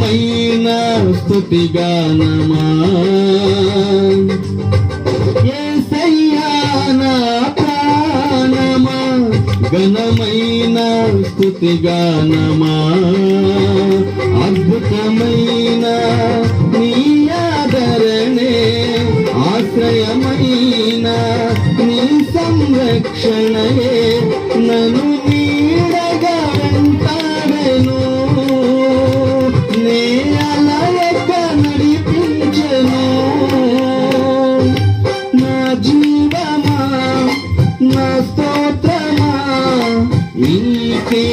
స్తుతిగానమా స్థుతి నా ప్రాణమా? ఘనమైన స్తుతిగానమా అద్భుతమైన నీ ఆదరణే ఆశ్రయమైన నీ సంరక్షణయే. నడిపించను. నా జీవమా నా స్తోత్రమా ఇంకే